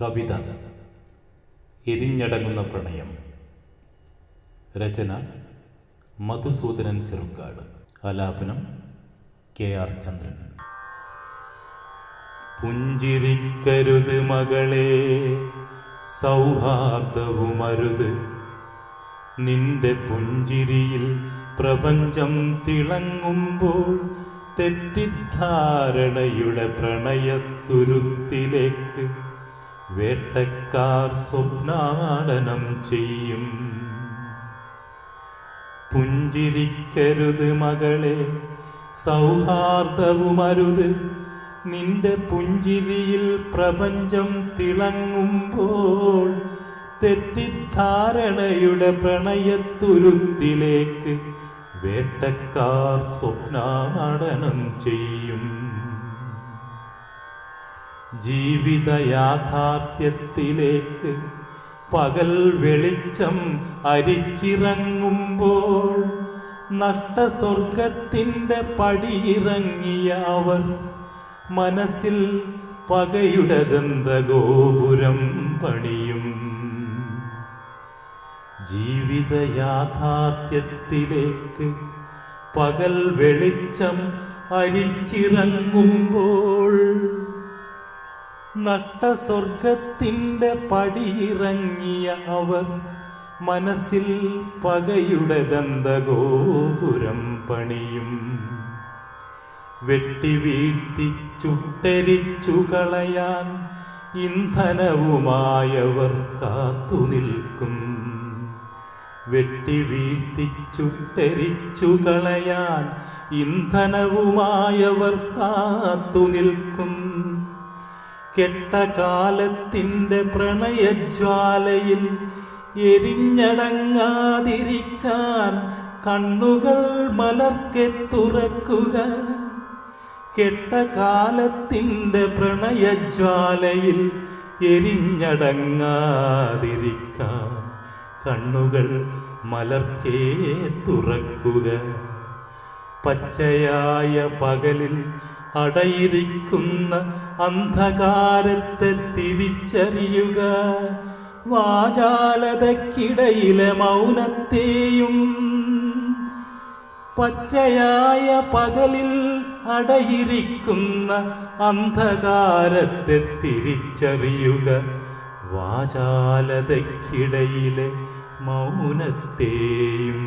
കവിത എരിഞ്ഞടങ്ങുന്ന പ്രണയം. രചന മധുസൂദനൻ ചെറുക്കാട് ആലാപനം K R ചന്ദ്രൻ. പുഞ്ചിരിക്കരുത് മകളെ സൗഹാർദ്ദവുമരുത്. നിന്റെ പുഞ്ചിരിയിൽ പ്രപഞ്ചം തിളങ്ങുമ്പോൾ തെറ്റിദ്ധാരണയുടെ പ്രണയത്തുരുത്തിലേക്ക് വേട്ടക്കാർ സ്വപ്നാടനം ചെയ്യും. പുഞ്ചിരിക്കരുത് മകളെ സൗഹാർദ്ദവുമരുത്. നിന്റെ പുഞ്ചിരിയിൽ പ്രപഞ്ചം തിളങ്ങുമ്പോൾ തെറ്റിദ്ധാരണയുടെ പ്രണയത്തുരുത്തിലേക്ക് വേട്ടക്കാർ സ്വപ്നാടനം ചെയ്യും. ജീവിത യാഥാർത്ഥ്യത്തിലേക്ക് പകൽ വെളിച്ചം അരിച്ചിറങ്ങുമ്പോൾ നഷ്ടസ്വർഗത്തിന്റെ പടിയിറങ്ങിയ അവർ മനസ്സിൽ പകയുടെ ദന്തഗോപുരം പണിയും? ജീവിത യാഥാർത്ഥ്യത്തിലേക്ക് പകൽ വെളിച്ചം അരിച്ചിറങ്ങുമ്പോൾ നഷ്ടസ്വർഗത്തിന്റെ പടിയിറങ്ങിയ അവർ മനസ്സിൽ പകയുടെ ദന്തഗോപുരം പണിയും. വെട്ടി വീഴ്ത്തി ചുട്ടരിച്ചു കളയാൻ ഇന്ധനവുമായവർ കാത്തു നിൽക്കും. വെട്ടി വീഴ്ത്തി ചുട്ടരിച്ചു കളയാൻ ഇന്ധനവുമായവർ കാത്തു നിൽക്കും. കെട്ട കാലത്തിന്റെ പ്രണയജ്വാലയിൽ എരിഞ്ഞടങ്ങാതിരിക്കാൻ കണ്ണുകൾ മലർക്കെ തുറക്കുക. കെട്ട കാലത്തിന്റെ പ്രണയജ്വാലയിൽ എരിഞ്ഞടങ്ങാതിരിക്കാൻ കണ്ണുകൾ മലർക്കേ തുറക്കുക. പച്ചയായ പകലിൽ അടയിരിക്കുന്ന അന്ധകാരത്തെ തിരിച്ചറിയുക. വാചാലതക്കിടയിലെ മൗനത്തെയും പച്ചയായ പകലിൽ അടയിരിക്കുന്ന അന്ധകാരത്തെ തിരിച്ചറിയുക. വാചാലതക്കിടയിലെ മൗനത്തെയും